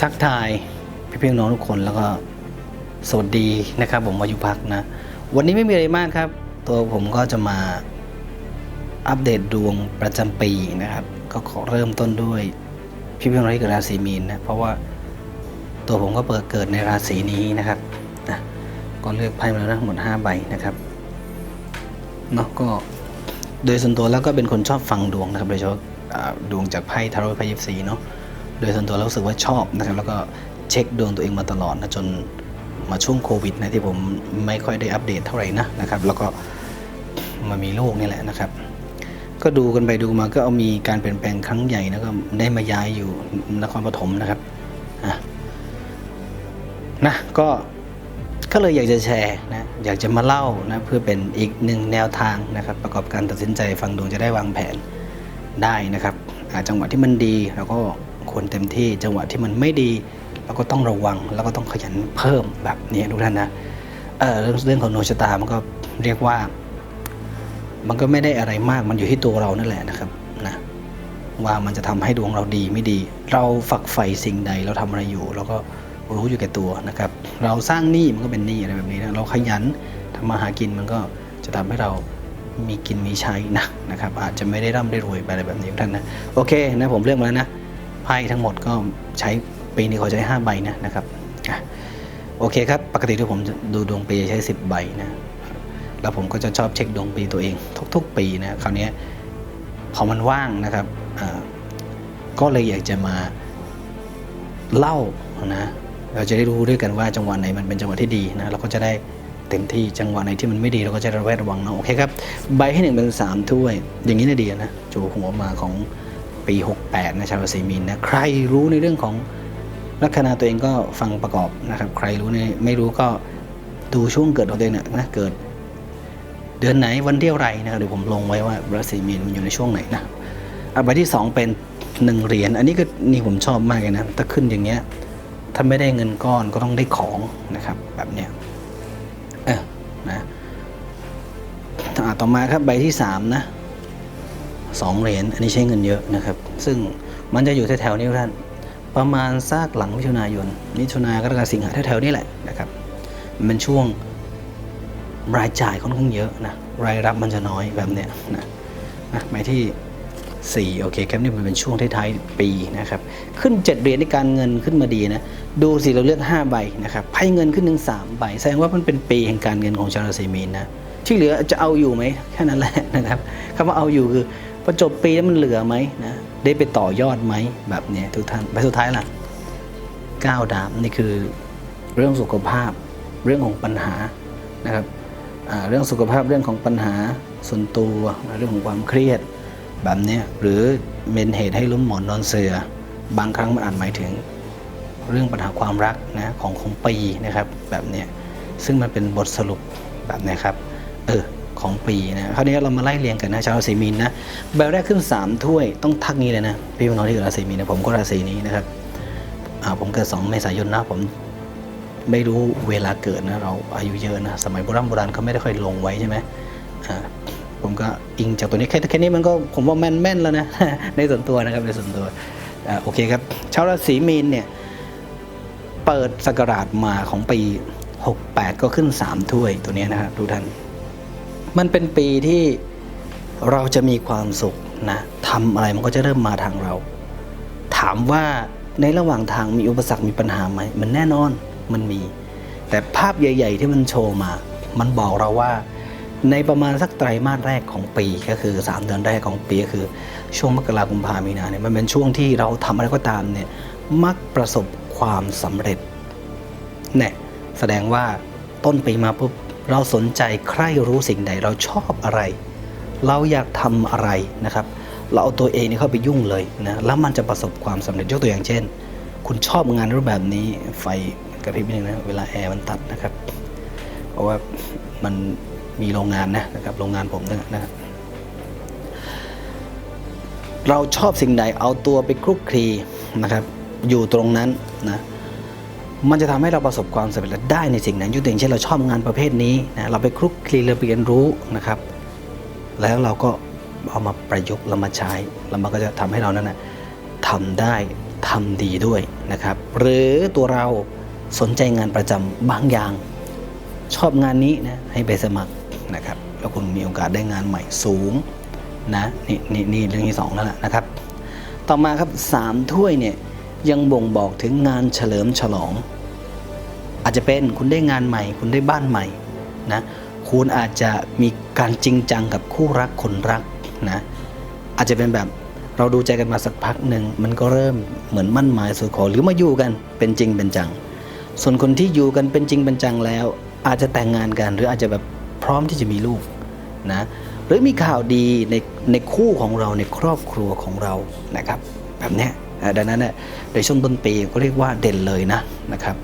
ทักทายพี่พี่น้องทุกคนแล้วก็สวัสดีนะครับ ผมมายุพักนะ วันนี้ไม่มีอะไรมากครับ ตัวผมก็จะมาอัปเดตดวงประจำปีนะครับ ก็ขอเริ่มต้นด้วยพี่พี่น้องที่เกิดราศีมีนนะเพราะว่าตัวผมก็เปิดเกิดในราศีนี้นะครับนะก็เลือกไพ่มาแล้วนะทั้งหมด5ใบนะครับเนาะก็โดยส่วนตัวแล้วก็เป็นคนชอบฟังดวงนะครับโดยเฉพาะดวงจากไพ่ทาโร่ไพ่ยิปซีเนาะ ดยส่วนตัวแล้วรู้สึกว่าชอบนะครับแล้วก็เช็คดวงตัวเองมาตลอดนะจนมาช่วงโควิดนะที่ผมไม่ค่อยได้อัปเดตเท่าไหร่นะนะครับ แล้วก็มามีโรคนี่แหละนะครับ ก็ดูกันไปดูมาก็เอามีการเปลี่ยนแปลงครั้งใหญ่นะก็ได้มาย้ายอยู่นครปฐมนะครับนะก็ก็เลยอยากจะแชร์นะอยากจะมาเล่านะเพื่อเป็นอีกหนึ่งแนวทางนะครับ ประกอบการตัดสินใจฟังดวงจะได้วางแผนได้นะครับจังหวะที่มันดีเราก็ ควรเต็มที่ จังหวะที่มันไม่ดีเราก็ต้องระวัง แล้วก็ต้องขยันเพิ่มแบบนี้ทุกท่านนะเออเรื่องเรื่องของดวงชะตามันก็เรียกว่า มันก็ไม่ได้อะไรมากมันอยู่ที่ตัวเรานั่นแหละนะครับนะว่ามันจะทำให้ดวงเราดีไม่ดี เราฝักใฝ่สิ่งใดเราทำอะไรอยู่เราก็รู้อยู่แก่ตัวนะครับ เราสร้างหนี้มันก็เป็นหนี้อะไรแบบนี้นะเราขยันทำมาหากินมันก็จะทำให้เรามีกินมีใช้นะนะครับ อาจจะไม่ได้ร่ำได้รวยไปอะไรแบบนี้ทุกท่านนะ โอเคนะผมเลือกมาแล้วนะ ไพ่ทั้งหมดก็ใช้ปีนี้เขาใช้ 5 ใบนะนะครับโอเคครับ ปกติที่ผมดูดวงปีใช้ 10 ใบนะ แล้วผมก็จะชอบเช็คดวงปีตัวเอง ทุก ๆ ปีนะ คราวนี้พอมันว่างนะครับก็เลยอยากจะมาเล่านะเราจะได้รู้ด้วยกันว่าจังหวะไหนมันเป็นจังหวะที่ดีนะเราก็จะได้เต็มที่จังหวะไหนที่มันไม่ดีเราก็จะระแวดระวังเนาะโอเคครับ ใบให้หนึ่งเป็นสามถ้วย อย่างนี้น่าดีนะจูหัวมาของ ปี 68 นะชาวราศีมีนนะใครรู้ในเรื่องของลัคนาตัวเองก็ฟังประกอบนะครับ ใครรู้ในไม่รู้ก็ดูช่วงเกิดของตัวเองนะนะเกิด เดือนไหนวันเที่อะไรนะเดี๋ยวผมลงไว้ว่าราศีมีนมันอยู่ในช่วงไหนนะอะใบที่สองเป็นหนึ่งเหรียญอันนี้ก็นี่ผมชอบมากเลยนะถ้าขึ้นอย่างเงี้ยถ้าไม่ได้เงินก้อนก็ต้องได้ของนะครับ แบบเนี้ยเออนะต่อมาครับใบที่สามนะ สองเหรียญอันนี้ใช้เงินเยอะนะครับ ซึ่งมันจะอยู่แถวๆนี้ท่านประมาณซากหลังมิถุนายน มิถุนากรกฎาสิงหาแถวๆนี้แหละนะครับมันเป็นช่วงรายจ่ายค่อนข้างเยอะนะรายรับมันจะน้อยแบบเนี้ยนะนะใบที่ 4 โอเคครับนี่มันเป็นช่วงท้ายๆปีนะครับ ขึ้น 7 เหรียญในการเงินขึ้นมาดีนะ ดูสิเราเลือก 5 ใบนะครับไพ่เงินขึ้นถึง3ใบ แสดงว่ามันเป็นปีแห่งการเงินของชาวราศีมีนนะที่เหลือจะเอาอยู่ไหมแค่นั้นแหละนะครับคำว่าเอาอยู่คือ พอจบปีแล้วมันเหลือไหมนะได้ไปต่อยอดไหมแบบนี้ทุกท่านใบสุดท้ายล่ะก้าวดาบนี่คือเรื่องสุขภาพเรื่องของปัญหานะครับเรื่องสุขภาพเรื่องของปัญหาส่วนตัวเรื่องของความเครียดแบบนี้หรือเป็นเหตุให้ล้มหมอนนอนเสือ บางครั้งมันอาจหมายถึงเรื่องปัญหาความรักนะของของปีนะครับแบบนี้ซึ่งมันเป็นบทสรุปแบบนี้ครับเออ ของปีนะคราวนี้เรามาไล่เรียงกันนะชาวราศีมีนนะใบแรกขึ้น 3 ถ้วยต้องทักนี้เลยนะ พี่น้องที่เกิดราศีมีนนะผมก็ราศีนี้นะครับอ่าผมเกิด 2 เมษายนนะผมไม่รู้เวลาเกิดนะเราอายุเยอะนะสมัยโบราณโบราณเขาไม่ได้ค่อยลงไว้ใช่ไหมอ่าผมก็อิงจากตัวนี้แค่แค่นี้มันก็ผมว่าแม่นแม่นแล้วนะในส่วนตัวนะครับในส่วนตัวอ่าโอเคครับชาวราศีมีนเนี่ยเปิดสกราชมาของปี 68 ก็ขึ้น 3 ถ้วยตัวนี้นะครับทุกท่าน มันเป็นปีที่เราจะมีความสุขนะทำอะไรมันก็จะเริ่มมาทางเรา ถามว่าในระหว่างทางมีอุปสรรคมีปัญหาไหม มันแน่นอนมันมี แต่ภาพใหญ่ ๆ ที่มันโชว์มา มันบอกเราว่า ในประมาณสักไตรมาสแรกของปีก็คือ 3 เดือนแรกของปีก็คือ ช่วงมกราคมกุมภามีนาเนี่ยมันเป็นช่วงที่เราทำอะไรก็ตามเนี่ยมักประสบความสำเร็จเนี่ยแสดงว่าต้นปีมาปุ๊บ เราสนใจใคร่รู้สิ่งใดเราชอบอะไร เราอยากทำอะไรนะครับ เราเอาตัวเองนี่เข้าไปยุ่งเลยนะแล้วมันจะประสบความสำเร็จยกตัวอย่างเช่น คุณชอบงานรูปแบบนี้ไฟกระพริบนิดนึงนะเวลาแอร์มันตัดนะครับ เพราะว่ามันมีโรงงานนะนะครับโรงงานผมนี่ยนะครับเราชอบสิ่งใดเอาตัวไปคลุกคลีนะครับ อยู่ตรงนั้นนะ มันจะทำให้เราประสบความสำเร็จได้ในสิ่งนั้นยกตัวอย่างเช่นเราชอบงานประเภทนี้นะเราไปคลุกคลีเราไปเรียนรู้นะครับ แล้วเราก็เอามาประยุกต์เรามาใช้แล้วมันก็จะทำให้เรานั้นนะทำได้ทำดีด้วยนะครับ หรือตัวเราสนใจงานประจำบางอย่าง ชอบงานนี้นะให้ไปสมัครนะครับ แล้วคุณมีโอกาสได้งานใหม่สูงนะนี่นี่นี่เรื่องที่สองแล้วล่ะนะครับ ต่อมาครับสามถ้วยเนี่ยยังบ่งบอกถึงงานเฉลิมฉลอง อาจจะเป็นคุณได้งานใหม่ คุณได้บ้านใหม่นะคุณอาจจะมีการจริงจังกับคู่รักคนรักนะอาจจะเป็นแบบเราดูใจกันมาสักพักหนึ่งมันก็เริ่มเหมือนมั่นหมายสู่ขอหรือมาอยู่กันเป็นจริงเป็นจัง ส่วนคนที่อยู่กันเป็นจริงเป็นจังแล้ว อาจจะแต่งงานกันหรืออาจจะแบบพร้อมที่จะมีลูกนะหรือมีข่าวดีในในคู่ของเราในครอบครัวของเรานะครับ แบบเนี้ยดังนั้นเนี่ยในช่วงต้นปีก็เรียกว่าเด่นเลยนะนะครับ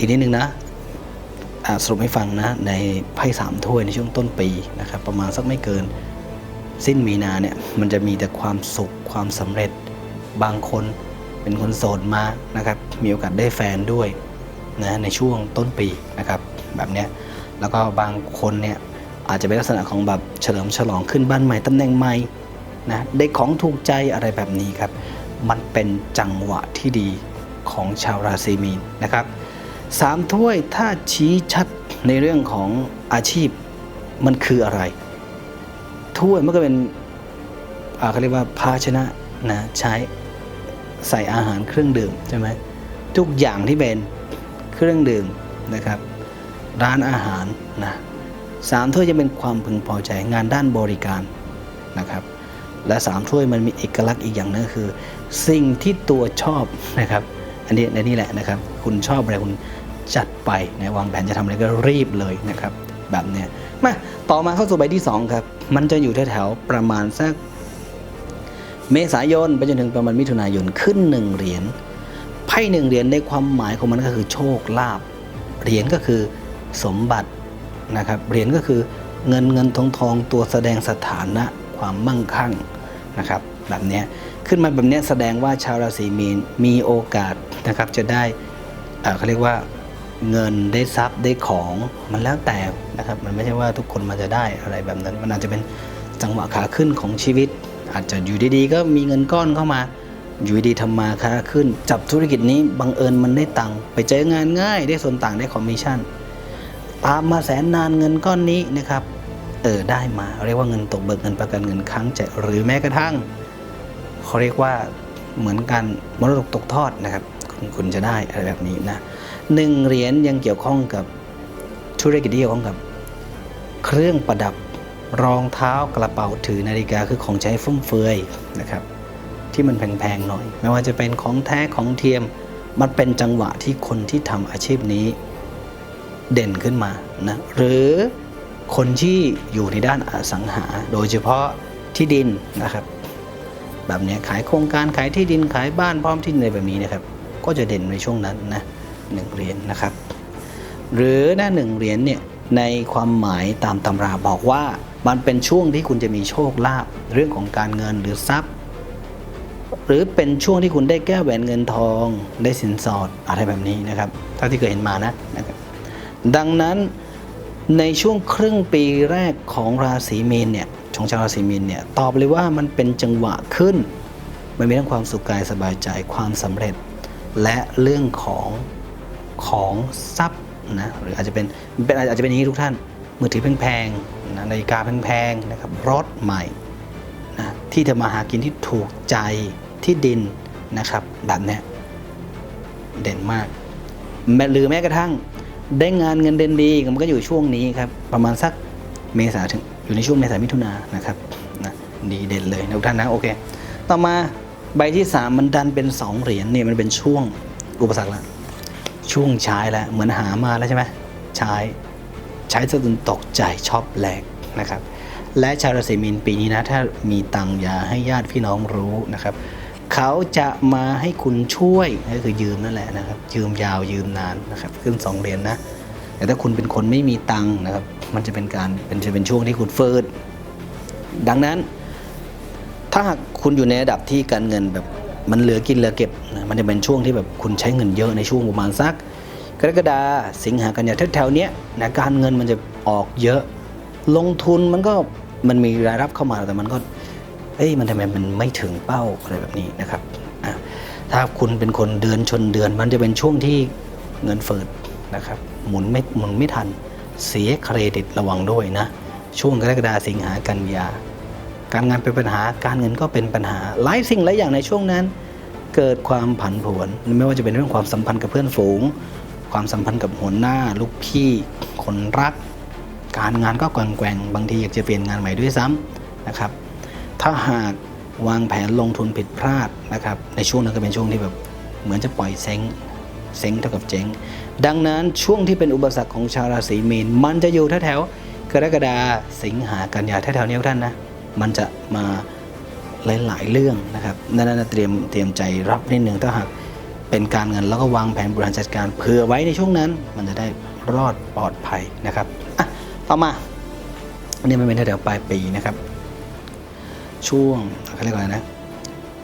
อีกนิดนึงนะสรุปให้ฟังนะในไพ่สามถ้วยในช่วงต้นปีนะครับประมาณสักไม่เกินสิ้นมีนาเนี่ยมันจะมีแต่ความสุขความสำเร็จบางคนเป็นคนโสดมานะครับมีโอกาสได้แฟนด้วยนะในช่วงต้นปีนะครับแบบเนี้ยแล้วก็บางคนเนี่ยอาจจะเป็นลักษณะของแบบเฉลิมฉลองขึ้นบ้านใหม่ตำแหน่งใหม่นะได้ของถูกใจอะไรแบบนี้ครับ มันเป็นจังหวะที่ดีของชาวราศีมีนนะครับ สามถ้วยถ้าชี้ชัดในเรื่องของอาชีพมันคืออะไร ถ้วยมันก็เป็นเขาเรียกว่าภาชนะนะใช้ใส่อาหารเครื่องดื่มใช่ไหมทุกอย่างที่เป็นเครื่องดื่มนะครับ ร้านอาหารนะสามถ้วยจะเป็นความพึงพอใจงานด้านบริการนะครับ และสามถ้วยมันมีเอกลักษณ์อีกอย่างนึงคือ สิ่งที่ตัวชอบนะครับ อันนี้ในนี่แหละนะครับ คุณชอบอะไรคุณจัดไปนะวางแผนจะทำอะไรก็รีบเลยนะครับแบบเนี้ยมาต่อมาเข้าสู่ใบที่สองครับ มันจะอยู่แถวๆประมาณสักเมษายนไปจนถึงประมาณมิถุนายนขึ้นหนึ่งเหรียญไพ่หนึ่งเหรียญในความหมายของมันก็คือโชคลาภเหรียญก็คือสมบัตินะครับเหรียญก็คือเงินเงินทองทองตัวแสดงสถานะความมั่งคั่งนะครับแบบเนี้ยขึ้นมาแบบเนี้ยแสดงว่าชาวราศีมีนมีโอกาส นะครับ จะได้เขาเรียกว่าเงินได้ทรัพย์ได้ของมันแล้วแต่นะครับ มันไม่ใช่ว่าทุกคนมันจะได้อะไรแบบนั้น มันอาจจะเป็นจังหวะขาขึ้นของชีวิต อาจจะอยู่ดีๆ ก็มีเงินก้อนเข้ามา อยู่ดีๆทำมาค้าขึ้น จับธุรกิจนี้บังเอิญมันได้ตังค์ไปเจองานง่ายได้ส่วนต่างได้คอมมิชชั่นตามมาแสนนานเงินก้อนนี้นะครับเออได้มาเรียกว่าเงินตกเบิกเงินประกันเงินค้างจ่ายหรือแม้กระทั่งเขาเรียกว่าเหมือนกันมรดกตกทอดนะครับ คุณจะได้อะไรแบบนี้นะหนึ่งเหรียญยังเกี่ยวข้องกับธุรกิจที่เกี่ยวข้องกับ เครื่องประดับรองเท้ากระเป๋าถือนาฬิกาคือของใช้ฟุ่มเฟือยนะครับ ที่มันแพงๆหน่อย ไม่ว่าจะเป็นของแท้ของเทียมมันเป็นจังหวะที่คนที่ทำอาชีพนี้เด่นขึ้นมานะหรือคนที่อยู่ในด้านอสังหา โดยเฉพาะที่ดินนะครับ แบบนี้ขายโครงการขายที่ดินขายบ้านพร้อมที่ดินอะไรแบบนี้นะครับ ก็จะเด่นในช่วงนั้นนะหนึ่งเหรียญนะครับ หรือหน้าหนึ่งเหรียญเนี่ยในความหมายตามตำราบอกว่ามันเป็นช่วงที่คุณจะมีโชคลาภเรื่องของการเงินหรือทรัพย์ หรือเป็นช่วงที่คุณได้แก้วแหวนเงินทองได้สินสอดอะไรแบบนี้นะครับเท่าที่เคยเห็นมานะนะครับดังนั้นในช่วงครึ่งปีแรกของราศีมีนเนี่ยของชาวราศีมีนเนี่ยตอบเลยว่ามันเป็นจังหวะขึ้น มันมีทั้งความสุขกายสบายใจความสำเร็จ และเรื่องของของทรัพย์นะหรืออาจจะเป็นเป็นอาจจะเป็นอย่างนี้ทุกท่าน มือถือแพงๆนะนาฬิกาแพงๆนะครับรถใหม่นะที่ทำมาหากินที่ถูกใจที่ดินนะครับแบบเนี้ยเด่นมากแม้หรือแม้กระทั่งได้งานเงินเดือนดีมันก็อยู่ช่วงนี้ครับประมาณสักเมษาถึงอยู่ในช่วงเมษามิถุนายนนะครับนะดีเด่นเลยทุกท่านนะโอเค ต่อมา ใบที่3มันดันเป็น2เหรียญเนี่ยมันเป็นช่วงอุปสรรคละช่วงใช้แล้วเหมือนหามาแล้วใช่ไหมใช้ใช้จนตกใจชอบแหลกนะครับ และชาวราศีมีนปีนี้นะถ้ามีตังค์อย่าให้ญาติพี่น้องรู้นะครับ เขาจะมาให้คุณช่วยก็คือยืมนั่นแหละนะครับ ยืมยาวยืมนานนะครับขึ้นสองเหรียญนนะแต่ถ้าคุณเป็นคนไม่มีตังค์นะครับ มันจะเป็นการเป็นจะเป็นช่วงที่คุณเฟิร์ดดังนั้น ถ้าหาก คุณอยู่ในระดับที่การเงินแบบมันเหลือกินเหลือเก็บ มันจะเป็นช่วงที่แบบคุณใช้เงินเยอะในช่วงประมาณสัก กรกฎาสิงหากันยาแถวๆนี้นะการเงินมันจะออกเยอะ ลงทุนมันก็มันมีรายรับเข้ามาแต่มันก็เอ้ยมันทำไมมันไม่ถึงเป้าอะไรแบบนี้นะครับถ้าคุณเป็นคนเดือนชนเดือน มันจะเป็นช่วงที่เงินเฟ้อนะครับ หมุนไม่หมุนไม่ทันเสียเครดิตระวังด้วยนะ ช่วงกรกฎาสิงหากันยา การงานเป็นปัญหาการเงินก็เป็นปัญหาหลายสิ่งหลายอย่างในช่วงนั้น เกิดความผันผวน ไม่ว่าจะเป็นเรื่องความสัมพันธ์กับเพื่อนฝูง ความสัมพันธ์กับหัวหน้า ลูกพี่คนรัก การงานก็แกว่งบางทีอยากจะเปลี่ยนงานใหม่ด้วยซ้ำนะครับ ถ้าหากวางแผนลงทุนผิดพลาดนะครับ ในช่วงนั้นก็เป็นช่วงที่แบบเหมือนจะปล่อยเซ็งเซ็งเท่ากับเจ๊ง ดังนั้นช่วงที่เป็นอุปสรรคของชาวราศีมีน มันจะอยู่แถวๆกรกฎาสิงหากันยาแถวๆนี้ท่านนะ มันจะมาหลายๆเรื่องนะครับนั่นนะเตรียมเตรียมใจรับนิดนึงถ้าหากเป็นการเงินแล้วก็วางแผนบริหารจัดการเผื่อไว้ในช่วงนั้น มันจะได้รอดปลอดภัยนะครับอะต่อมาอันนี้มันเป็นแถวปลายปีนะครับ ช่วงเขาเรียกว่าอะไรนะ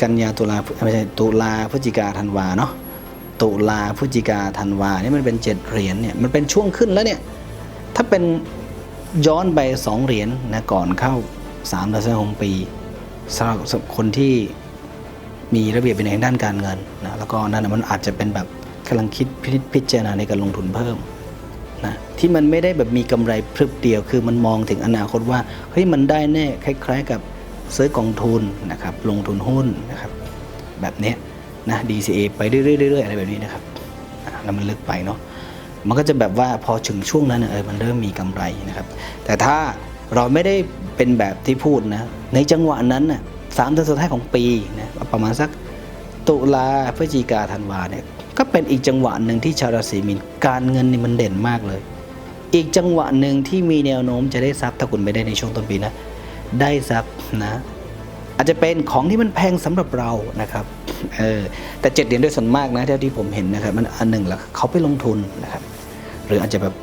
กันยาตุลาไม่ใช่ตุลาพฤศจิกาธันวาเนาะตุลาพฤศจิกาธันวานี่มันเป็นเจ็ดเหรียญเนี่ยมันเป็นช่วงขึ้นแล้วเนี่ยถ้าเป็นย้อนไปสองเหรียญนะก่อนเข้า สามเดือนของปีสำหรับคนที่มีระเบียบวินัยด้านการเงินนะแล้วก็นั่นมันอาจจะเป็นแบบกำลังคิดพิจพิจารณาในการลงทุนเพิ่มนะที่มันไม่ได้แบบมีกำไรพรึบเดียวคือมันมองถึงอนาคตว่าเฮ้ยมันได้แน่คล้าย ๆ กับซื้อกองทุนนะครับลงทุนหุ้นนะครับแบบนี้นะ DCA ไปเรื่อยๆอยๆอะไรแบบนี้นะครับแล้วมันลึกไปเนาะมันก็จะแบบว่าพอถึงช่วงนั้นเออมันเริ่มมีกำไรนะครับ แต่ถ้า เราไม่ได้เป็นแบบที่พูดนะ ในจังหวะนั้นน่ะสามเดือนสุดท้ายของปีนะประมาณสักตุลาพฤศจิกาธันวาเนี่ยก็เป็นอีกจังหวะหนึ่งที่ชาวราศีมีนการเงินนี่มันเด่นมากเลย อีกจังหวะหนึ่งที่มีแนวโน้มจะได้ทรัพย์ถ้าคุณไม่ได้ในช่วงต้นปีนะได้ทรัพย์นะอาจจะเป็นของที่มันแพงสำหรับเรานะครับเออแต่เจ็ดเหรียญด้วยส่วนมากนะเท่าที่ผมเห็นนะครับมันอันหนึ่งละเขาไปลงทุนนะครับหรืออาจจะแบบ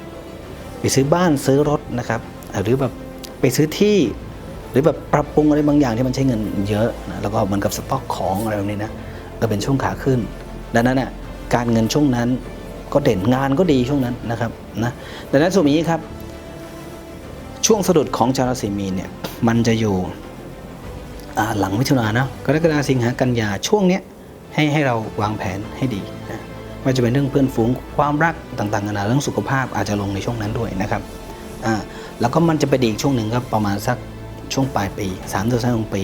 ไปซื้อบ้านซื้อรถนะครับหรือแบบ ไปซื้อที่ หรือแบบปรับปรุงอะไรบางอย่างที่มันใช้เงินเยอะนะแล้วก็เหมือนกับสต็อกของอะไรแบบนี้นะก็เป็นช่วงขาขึ้น ดังนั้นน่ะการเงินช่วงนั้นก็เด่นงานก็ดีช่วงนั้นนะครับนะดังนั้นส่วนนี้ครับช่วงสะดุดของชาวราศีมีนเนี่ยมันจะอยู่หลังมิถุนานเนอะกรกฎาสิงหากันยาช่วงเนี้ยให้ให้เราวางแผนให้ดีนะไม่ว่าจะเป็นเรื่องเพื่อนฝูงความรักต่างๆนานาเรื่องสุขภาพอาจจะลงในช่วงนั้นด้วยนะครับอ่า แล้วก็มันจะไปดีอีกช่วงหนึ่งก็ประมาณสักช่วงปลายปีสามเดือนของปี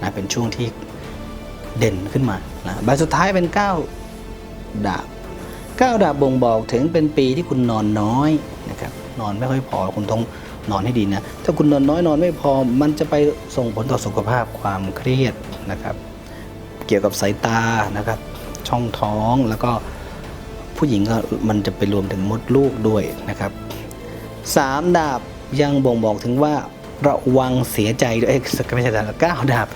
นะเป็นช่วงที่เด่นขึ้นมานะใบสุดท้ายเป็น 9 ดาบ 9 ดาบบ่งบอกถึงเป็นปีที่คุณนอนน้อยนะครับนอนไม่ค่อยพอคุณต้องนอนให้ดีนะถ้าคุณนอนน้อยนอนไม่พอ มันจะไปส่งผลต่อสุขภาพความเครียดนะครับ เกี่ยวกับสายตานะครับ ช่องท้องแล้วก็ผู้หญิงก็มันจะไปรวมถึงมดลูกด้วยนะครับสามดาบ ยังบ่งบอกถึงว่าระวังเสียใจด้วยเอ้ยไม่ใช่ดาบเก้าดาบ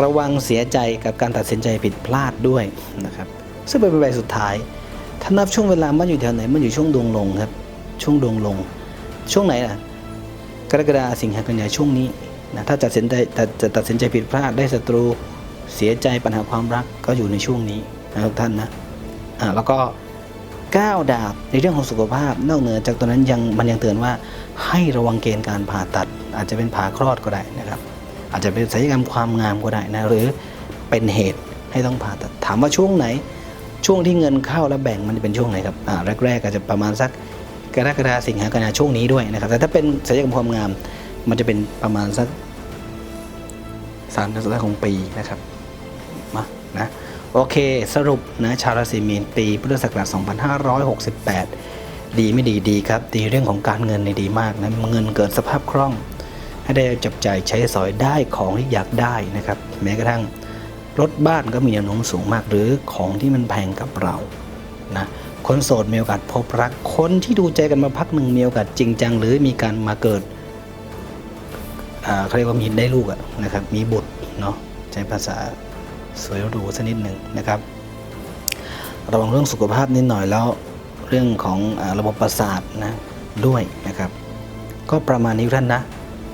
ระวังเสียใจกับการตัดสินใจผิดพลาดด้วยนะครับ ซึ่งเป็นใบสุดท้าย ถ้านับช่วงเวลามันอยู่แถวไหน มันอยู่ช่วงดวงลงครับ ช่วงดวงลง ช่วงไหนล่ะ กรกฎาสิงหากันยาช่วงนี้นะถ้าตัดสินใจจะตัดสินใจผิดพลาดได้ศัตรูเสียใจปัญหาความรักก็อยู่ในช่วงนี้นะทุกท่านนะอ่าแล้วก็ ก้าดาบในเรื่องของสุขภาพ นอกเหนือจากตัวนั้นยังมันยังเตือนว่าให้ระวังเกณฑ์การผ่าตัด อาจจะเป็นผ่าคลอดก็ได้นะครับ อาจจะเป็นศัลยกรรมความงามก็ได้นะหรือเป็นเหตุให้ต้องผ่าตัด ถามว่าช่วงไหน ช่วงที่เงินเข้าแล้วแบ่งมันจะเป็นช่วงไหนครับอ่าแรกๆอาจจะประมาณสักกรกฎาสิงหากันยาช่วงนี้ด้วยนะครับ แต่ถ้าเป็นศัลยกรรมความงาม มันจะเป็นประมาณสักสามเดือนสุดท้ายของปีนะครับมานะ โอเค สรุปนะชาวราศีมีนปีพุทธศักราช 2568 ดีไม่ดีดีครับ ดีเรื่องของการเงินในดีมากนะเงินเกิดสภาพคล่อง ให้ได้จับจ่ายใช้สอยได้ของที่อยากได้นะครับ แม้กระทั่งรถบ้านก็มีแนวโน้มสูงมากหรือของที่มันแพงกับเรานะคนโสดมีโอกาสพบรักคนที่ดูใจกันมาพักหนึ่งมีโอกาสจริงจัง หรือมีการมาเกิดอ่าเขาเรียกว่ามีได้ลูกะนะครับ มีบุตรเนาะใช้ภาษา สวยหรูสักนิดหนึ่งนะครับระวังเรื่องสุขภาพนิดหน่อยแล้วเรื่องของอระบบประสาทนะด้วยนะครับ ก็ประมาณนี้ท่านนะ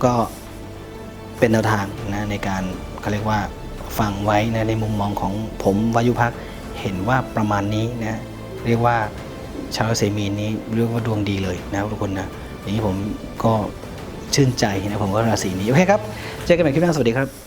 ก็เป็นแนวทางนะในการเขาเรียกว่าฟังไว้นะในมุมมองของผมวายุพักเห็นว่าประมาณนี้นะเรียกว่าชาวราศีมีนี้เรียกว่าดวงดีเลยนะทุกคนนะอย่างนี้ผมก็ชื่นใจนะผมก็ราศีนี้โอเคครับ เจอกันใหม่คลิปหน้าสวัสดีครับ